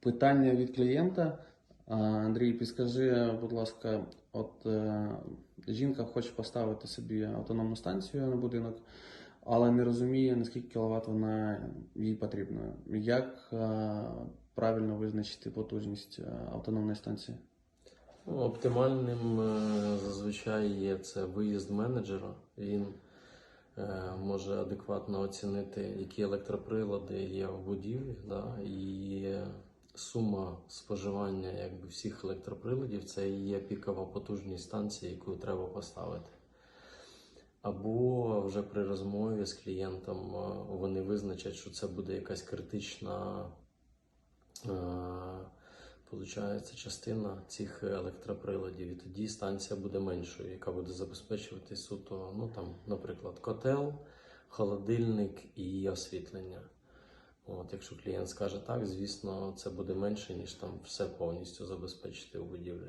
Питання від клієнта. Андрій, підскажи, будь ласка, от е, жінка хоче поставити собі автономну станцію на будинок, але не розуміє, наскільки кіловат вона їй потрібна. Як е, правильно визначити потужність е, автономної станції? Ну, Оптимальним зазвичай є це виїзд менеджера. Він може адекватно оцінити, які електроприлади є в будівлі, да, і сума споживання якби, всіх електроприладів це і є пікова потужність станції, яку треба поставити. Або вже при розмові з клієнтом е, вони визначать, що це буде якась критична. Получається частина цих електроприладів, і тоді станція буде меншою, яка буде забезпечувати суто, ну там, наприклад, котел, холодильник і освітлення. От, якщо клієнт скаже так, звісно, це буде менше, ніж там все повністю забезпечити у будівлі.